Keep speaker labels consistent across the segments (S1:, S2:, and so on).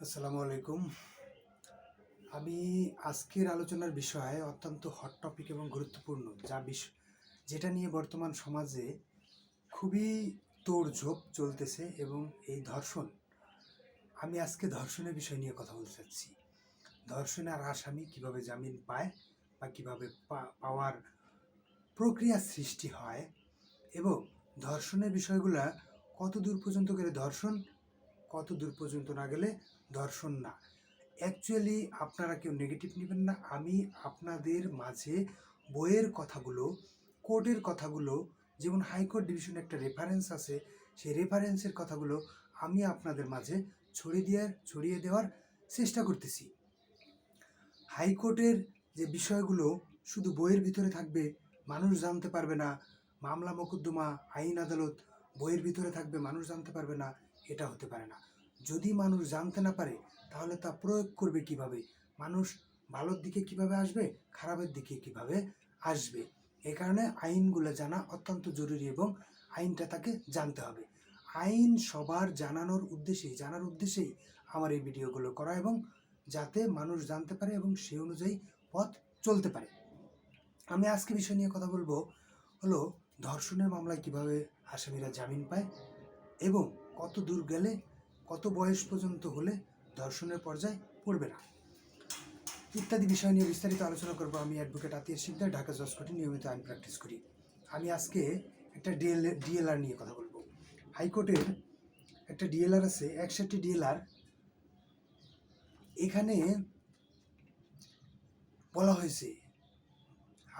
S1: আসসালামু আলাইকুম। আমি আজকের আলোচনার বিষয় অত্যন্ত হট টপিক এবং গুরুত্বপূর্ণ, যা বিষ, যেটা নিয়ে বর্তমান সমাজে খুবই তোড়ঝোপ চলতেছে এবং এই ধর্ষণ, আমি আজকে ধর্ষণের বিষয় নিয়ে কথা বলতে চাচ্ছি। ধর্ষণের আসামি কীভাবে জামিন পায় বা কীভাবে পাওয়ার প্রক্রিয়া সৃষ্টি হয় এবং ধর্ষণের বিষয়গুলা কত দূর পর্যন্ত গেলে ধর্ষণ কত দূর পর্যন্ত না গেলে দর্শন না। অ্যাকচুয়ালি আপনারা কেউ নেগেটিভ নেবেন না। আমি আপনাদের মাঝে বইয়ের কথাগুলো, কোর্টের কথাগুলো, যেমন হাইকোর্ট ডিভিশনে একটা রেফারেন্স আছে, সেই রেফারেন্সের কথাগুলো আমি আপনাদের মাঝে ছড়িয়ে দেওয়ার ছড়িয়ে দেওয়ার চেষ্টা করতেছি। হাইকোর্টের যে বিষয়গুলো শুধু বইয়ের ভিতরে থাকবে, মানুষ জানতে পারবে না। মামলা, মোকদ্দমা, আইন, আদালত, বইয়ের ভিতরে থাকবে, মানুষ জানতে পারবে না। এটা হতে পারে না। যদি মানুষ জানতে না পারে, তাহলে তা প্রয়োগ করবে কীভাবে? মানুষ ভালোর দিকে কীভাবে আসবে, খারাপের দিকে কীভাবে আসবে? এ কারণে আইনগুলো জানা অত্যন্ত জরুরি এবং আইনটা তাকে জানতে হবে। আইন সবার জানানোর উদ্দেশ্যেই, জানার উদ্দেশ্যেই আমার এই ভিডিওগুলো করা এবং যাতে মানুষ জানতে পারে এবং সে অনুযায়ী পথ চলতে পারে। আমি আজকে বিষয় নিয়ে কথা বলব হলো ধর্ষণের মামলায় কীভাবে আসামিরা জামিন পায় এবং কত দূর গেলে, কত বয়স পর্যন্ত হলে ধর্ষণের পর্যায়ে পড়বে না? ইত্যাদি বিষয় নিয়ে বিস্তারিত আলোচনা করব আমি অ্যাডভোকেট আতিয়ার শিকদার ঢাকা জজ কোর্টে নিয়মিত আইন প্র্যাকটিস করি। আমি আজকে একটা ডিএল ডিএলআর নিয়ে কথা বলব। হাইকোর্টের একটা ডিএলআর আছে, একষট্টি ডিএলআর এখানে বলা হয়েছে,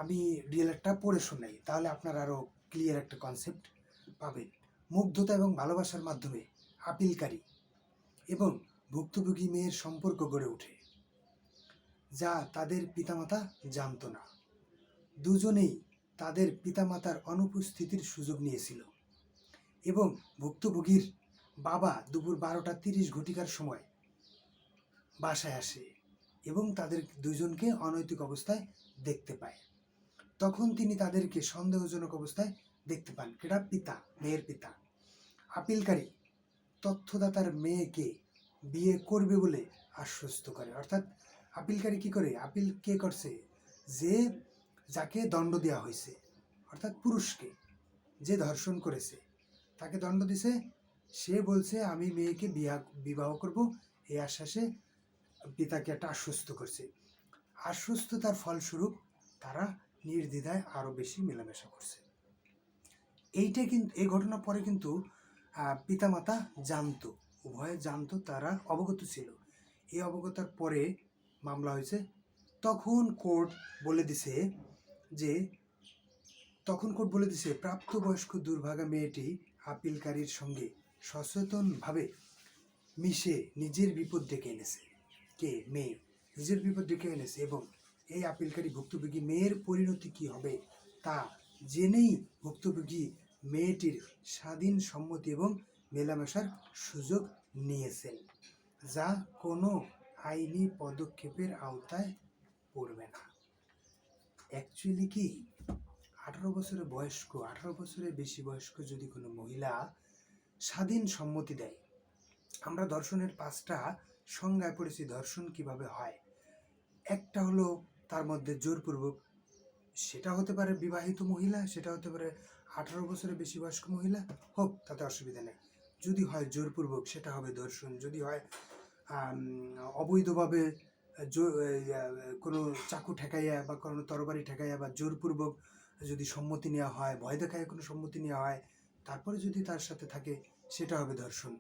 S1: আমি ডিএলআরটা পড়ে শোনাই, তাহলে আপনার আরও ক্লিয়ার একটা কনসেপ্ট পাবেন। মুগ্ধতা এবং ভালোবাসার মাধ্যমে আপিলকারী এবং ভুক্তভোগী মেয়ের সম্পর্ক গড়ে ওঠে, যা তাদের পিতামাতা জানতো না। দুজনেই তাদের পিতামাতার অনুপস্থিতির সুযোগ নিয়েছিল এবং ভুক্তভোগীর বাবা দুপুর বারোটা তিরিশ ঘটিকার সময় বাসায় আসে এবং তাদের দুজনকে অনৈতিক অবস্থায় দেখতে পায়। তখন তিনি তাদেরকে সন্দেহজনক অবস্থায় দেখতে পান। কেটা পিতা, মেয়ের পিতা। আপিলকারী তথ্যদাতার মেয়েকে বিয়ে করবে বলে আশ্বস্ত করে। অর্থাৎ আপিলকারী কি করে? আপিল কে করছে? যে যাকে দণ্ড দেওয়া হয়েছে, অর্থাৎ পুরুষকে যে ধর্ষণ করেছে, তাকে দণ্ড দিছে। সে বলছে, আমি মেয়েকে বিয়া, বিবাহ করব। এই আশ্বাসে পিতাকে একটা আশ্বস্ত করছে। আশ্বস্ততার ফলস্বরূপ তারা নির্দ্বিধায় আরও বেশি মেলামেশা করছে। এইটা কিন্তু এই ঘটনার পরে কিন্তু পিতামাতা জানতো, উভয়ে জানতো তারা অবগত ছিল। এই অবগতার পরে মামলা হয়েছে। তখন কোর্ট বলে দিছে যে, তখন কোর্ট বলে দিছে, প্রাপ্তবয়স্ক দুর্ভাগা মেয়েটি আপিলকারীর সঙ্গে সচেতনভাবে মিশে নিজের বিপদ ডেকে এনেছে। কে? মেয়ে। নিজের বিপদ ডেকে এনেছে এবং এই আপিলকারী ভুক্তভোগী মেয়ের পরিণতি কি হবে তা জেনেই ভুক্তভোগী মেয়েটির স্বাধীন সম্মতি এবং মেলামেশার সুযোগ নিয়েছেন, যা কোনো আইনি পদক্ষেপের আওতায় পড়বে না। অ্যাকচুয়ালি কি? আঠারো বছরের বয়স্ক, আঠারো বছরের বেশি বয়স্ক যদি কোনো মহিলা স্বাধীন সম্মতি দেয়, আমরা দর্শনের পাঁচটা সংজ্ঞায় পড়েছি ধর্ষণ কীভাবে হয়। একটা হলো তার মধ্যে জোরপূর্বক, সেটা হতে পারে বিবাহিত মহিলা, সেটা হতে পারে আঠারো বছরের বেশি বয়স্ক মহিলা? হোক, তাতে অসুবিধা নেই। যদি হয় জোরপূর্বক, সেটা হবে ধর্ষণ যদি হয় অবৈধভাবে কোনো চাকু ঠেকাইয়া বা কোনো তরবারি ঠেকাইয়া বা জোরপূর্বক যদি সম্মতি নেওয়া হয়, ভয় দেখায় কোনো সম্মতি নেওয়া হয়, তারপরে যদি তার সাথে থাকে, সেটা হবে ধর্ষণ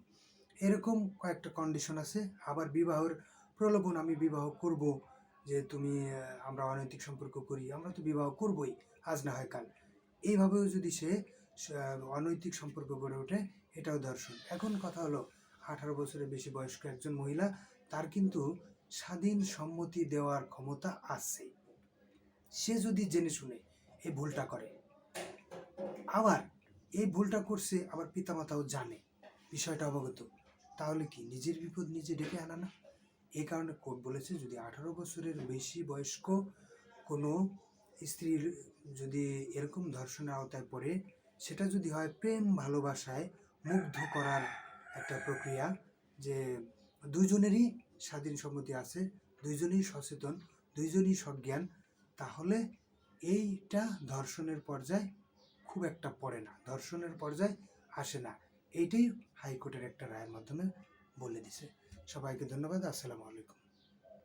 S1: এরকম কয়েকটা কন্ডিশন আছে। আবার বিবাহর প্রলোভন আমি বিবাহ করব যে তুমি আমরা অনৈতিক সম্পর্ক করি, আমরা তো বিবাহ করবই, আজ না হয় কাল। এইভাবেও যদি সে অনৈতিক সম্পর্ক গড়ে ওঠে, এটাও ধর্ষণ এখন কথা হলো, আঠারো বছরের বেশি বয়স্ক একজন মহিলা, তার কিন্তু স্বাধীন সম্মতি দেওয়ার ক্ষমতা আছে। সে যদি জেনে শুনে এই ভুলটা করে, আবার এই ভুলটা করছে, আবার পিতামাতাও জানে, বিষয়টা অবগত, তাহলে কি নিজের বিপদ নিজে ডেকে আনা না? এই কারণে কোর্ট বলেছে, যদি আঠারো বছরের বেশি বয়স্ক কোনো স্ত্রীর যদি এরকম ধর্ষণের আওতায় পড়ে, সেটা যদি হয় প্রেম ভালোবাসায় মুগ্ধ করার একটা প্রক্রিয়া যে দুইজনেরই স্বাধীন সম্মতি আছে, দুইজনই সচেতন, দুইজনই সজ্ঞান, তাহলে এইটা ধর্ষণের পর্যায়ে খুব একটা পড়ে না, ধর্ষণের পর্যায়ে আসে না। এইটাই হাইকোর্টের একটা রায়ের মাধ্যমে বলে দিছে। সবাইকে ধন্যবাদ, আসসালামু আলাইকুম।